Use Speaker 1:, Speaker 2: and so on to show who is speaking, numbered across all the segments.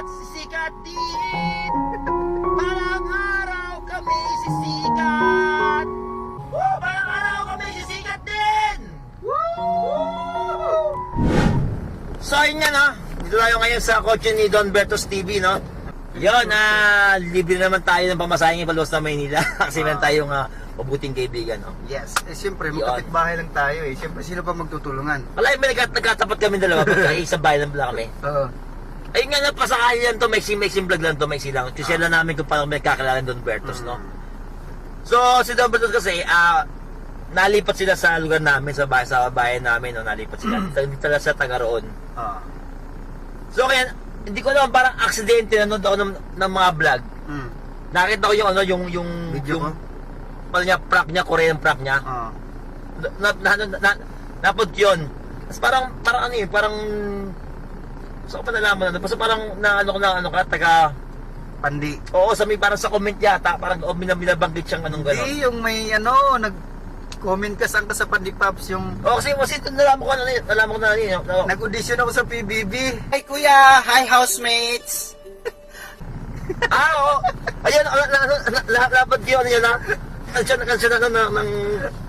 Speaker 1: sisikat, sisikat din. Parang araw kami sisikat. Woo! Parang araw kami sisikat din. Woo! So yun nga no, dito tayo ngayon sa kotse ni Don Bertos TV no. Yun, ah, libre naman tayo ng pamasahing ibalos na Maynila kasi meron tayong ah, mabuting kaibigan no.
Speaker 2: Yes. Eh, siyempre, magkapit-bahay lang tayo eh. Siyempre, sino pa magtutulungan?
Speaker 1: Wala, may nagkat nagkatapat kami dalawa pagka isang bahay lang pala kami.
Speaker 2: Oo.
Speaker 1: Ayun nga, napasakali lang to, may mixing vlog lang to, may lang. Kasi lang namin kung paano may kakilala Don Bertos, no? So, si Don Bertos kasi, ah, nalipat sila sa lugar namin, sa bahay, sa bayan namin, no? Nalipat sila. Hindi talaga sa taga roon.
Speaker 2: Oo.
Speaker 1: So, kaya, hindi ko naman parang aksidente nanood ako ng, ng mga vlog.
Speaker 2: Mm.
Speaker 1: Nakita ko yung ano, yung, yung,
Speaker 2: Video
Speaker 1: yung, ano niya, prank niya, Korean prank niya.
Speaker 2: Oo.
Speaker 1: Na, na, na, na, napod yun. Tapos parang, parang ano yun, parang, so ko pa nalaman na, basta parang na ano na ano ka, taga,
Speaker 2: Pandi.
Speaker 1: Oo, sa may parang sa comment yata, parang oh, minab- binabanggit siyang anong gano'n.
Speaker 2: Hindi, yung may ano, nag-comment ka saan ka sa Pandi Pops yung...
Speaker 1: Oo, kasi, kasi nalaman ko na, nalaman ko na, yun, no?
Speaker 2: Nag-audition ako sa PBB. Hi kuya! Hi housemates!
Speaker 1: ah, oo. Na, napad yun, yun, na, Kansya na na ng, ng,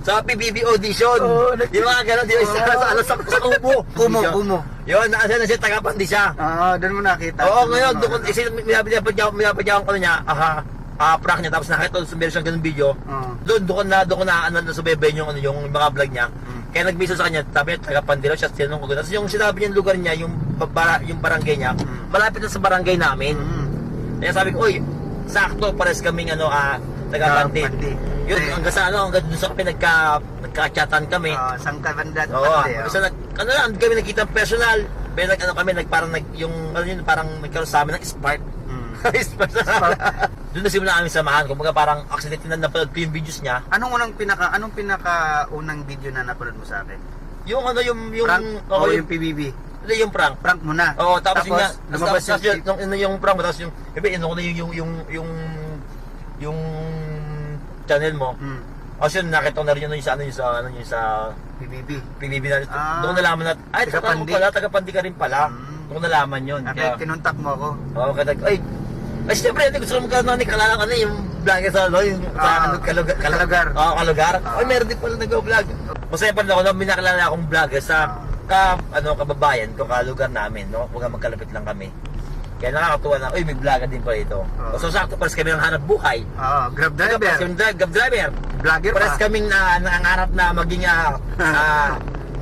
Speaker 1: sa PBB audition.
Speaker 2: Oo, nag-
Speaker 1: yung mga gano'n, di ba, sa, sa, ano, sa, sa kumo.
Speaker 2: Kumo, kumo.
Speaker 1: Yun, na, na, siya, tagapandi siya.
Speaker 2: Oo, doon mo nakita.
Speaker 1: Oo, ngayon, doon ko, kasi minapad niya, minapad niya ako niya, aha, ah, prank niya, tapos nakita ko sa meron siyang ganung video.
Speaker 2: Oo.
Speaker 1: Doon, doon ko na, doon ko na, ano, na subaybayan yung, ano, yung mga vlog niya.
Speaker 2: Mm.
Speaker 1: Kaya nag-miso sa kanya, sabi niya, taga Pandilo siya, tinanong ko doon. Tapos yung sinabi niya yung lugar niya, yung, bara, yung barangay niya,
Speaker 2: Mm.
Speaker 1: malapit na sa barangay namin.
Speaker 2: Mm.
Speaker 1: Kaya sabi ko, uy, sakto, pares kaming, ano, ah, taga Pandi.
Speaker 2: Pandi.
Speaker 1: Yun,
Speaker 2: Eh.
Speaker 1: hanggang sa, ano, hanggang doon sa kami, nagka, nagka-chatan kami.
Speaker 2: Oo, saan ka banda?
Speaker 1: Oo, kasi
Speaker 2: oh.
Speaker 1: nag, ano lang, kami nagkita personal. Pero nag, ano kami, nag, parang nag, yung, ano yun, parang nagkaroon sa amin ng spark.
Speaker 2: Mm.
Speaker 1: spark na Doon na simula kami samahan. Kumbaga parang accident na napanood ko yung videos niya.
Speaker 2: Anong unang pinaka anong pinaka unang video na napanood mo sa akin?
Speaker 1: Yung ano, yung, yung,
Speaker 2: Prank
Speaker 1: oo,
Speaker 2: o
Speaker 1: yung,
Speaker 2: yung PBB?
Speaker 1: hindi, yung prank.
Speaker 2: Prank mo na.
Speaker 1: Oo, tapos, yun nga, tapos,
Speaker 2: yung,
Speaker 1: tapos yung, yung, yung prank tapos yung, iba, ino ko na yung, yung, yung, yung, yung channel mo.
Speaker 2: Hmm,
Speaker 1: yun, nakita ko na rin yun sa, ano, yung sa, ano, yung sa
Speaker 2: PBB.
Speaker 1: PBB na,
Speaker 2: Ah.
Speaker 1: doon nalaman na, ay, taga
Speaker 2: Taga-Pandi.
Speaker 1: pala, taga-pandi ka rin pala.
Speaker 2: Mm.
Speaker 1: Doon nalaman yun.
Speaker 2: Kaya
Speaker 1: Kaya,
Speaker 2: kinontak mo ako.
Speaker 1: Oo, kada ay ay siyempre, hindi gusto ko magkaroon ng kalala ano yung vlogger sa ano, yung sa
Speaker 2: Ah,
Speaker 1: ano, kalugar.
Speaker 2: Kalugar.
Speaker 1: Oo, kalugar.
Speaker 2: Ah.
Speaker 1: Ay, meron din pala nag-vlog. Masaya pa rin ako na minakilala akong vlogger sa ka, ano, kababayan ko, kalugar namin, no? Kung magkalapit lang kami. Kaya nakakatuwa na, uy, may vlogger din pala ito.
Speaker 2: Ah.
Speaker 1: So, sakto, pares kami ng hanap buhay.
Speaker 2: Oo, Grab
Speaker 1: Pares
Speaker 2: driver.
Speaker 1: kami ng grab driver.
Speaker 2: Vlogger
Speaker 1: Pares
Speaker 2: pa.
Speaker 1: kaming na, nangangarap na maging, ah, ah,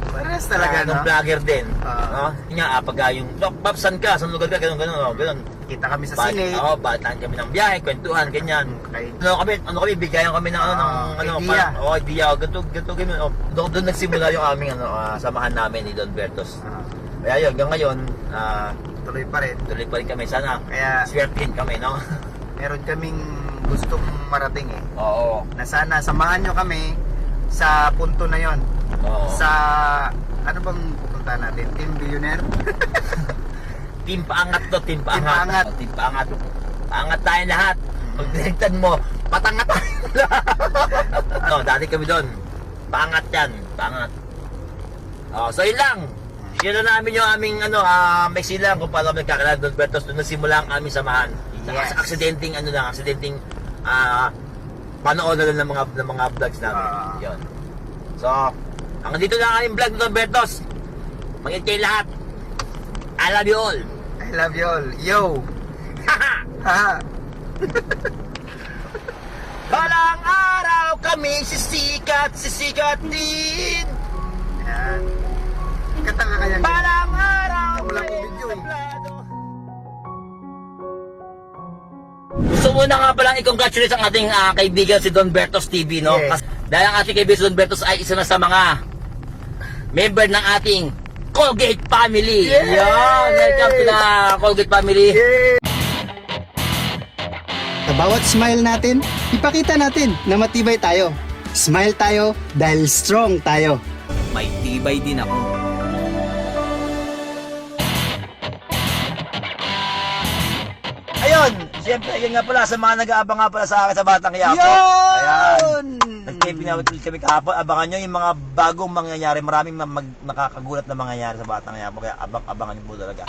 Speaker 2: Pares talaga,
Speaker 1: ah,
Speaker 2: no?
Speaker 1: vlogger din.
Speaker 2: Ah.
Speaker 1: no? Nga, ah, pagka yung, Bob, saan ka? Saan lugar ka? Ganun, ganun, oh, ganun.
Speaker 2: Kita kami sa
Speaker 1: Ba-
Speaker 2: sine.
Speaker 1: Oo, bataan kami ng biyahe, kwentuhan, ganyan.
Speaker 2: Okay.
Speaker 1: Ano kami, ano kami, bigayan kami ng ano, ng,
Speaker 2: Ah,
Speaker 1: ano,
Speaker 2: idea.
Speaker 1: parang, oh, idea, oh, ganito, ganito, ganito. Oh, doon, doon nagsimula yung aming, ano, ah, samahan namin ni Don Bertos.
Speaker 2: Ah,
Speaker 1: Kaya yun, hanggang ngayon, ah,
Speaker 2: tuloy pa rin.
Speaker 1: tuloy pa rin kami. Sana,
Speaker 2: Kaya
Speaker 1: swertihin kami, no?
Speaker 2: meron kaming gustong marating eh.
Speaker 1: Oo.
Speaker 2: Na sana samahan nyo kami sa punto na yon.
Speaker 1: Oo.
Speaker 2: Sa ano bang pupunta natin? Team Billionaire?
Speaker 1: Team paangat to, team paangat.
Speaker 2: paangat.
Speaker 1: Oh, team paangat. Paangat tayo lahat. Pag direktan mo, patangat tayo lahat. no, dati kami doon. Paangat yan, paangat. Oh, so yun lang. Yun na namin yung aming ano, ah, may silang kung paano kami nagkakilala doon. Bertos, doon nagsimula ang aming samahan.
Speaker 2: Yes.
Speaker 1: Sa accidenting ano lang, accidenting ah panood na lang ng mga ng mga vlogs namin.
Speaker 2: Ah.
Speaker 1: Yun. So, hanggang dito na ang aming vlog ng Bertos. Mag kayo lahat. I love you all.
Speaker 2: I love you all. Yo!
Speaker 1: Haha! Balang araw kami sisikat, sisikat din. Muna nga palang i-congratulate ang ating ah, kaibigan si Don Bertos TV, no?
Speaker 2: Yes.
Speaker 1: Kasi dahil ang ating kaibigan si Don Bertos ay isa na sa mga member ng ating Colgate family.
Speaker 2: Yay!
Speaker 1: Yan, welcome to the Colgate family.
Speaker 2: Yay!
Speaker 3: Sa bawat smile natin, ipakita natin na matibay tayo. Smile tayo dahil strong tayo.
Speaker 4: may tibay din ako.
Speaker 1: Siyempre, yun nga pala, sa mga nag-aabang nga pala sa akin sa Batang Yapo.
Speaker 2: Yun!
Speaker 1: Nag-taping na ulit kami kahapon. Abangan nyo yung mga bagong mangyayari. Maraming mag- nakakagulat na mangyayari sa Batang Yapo. Kaya abang-abangan nyo po talaga.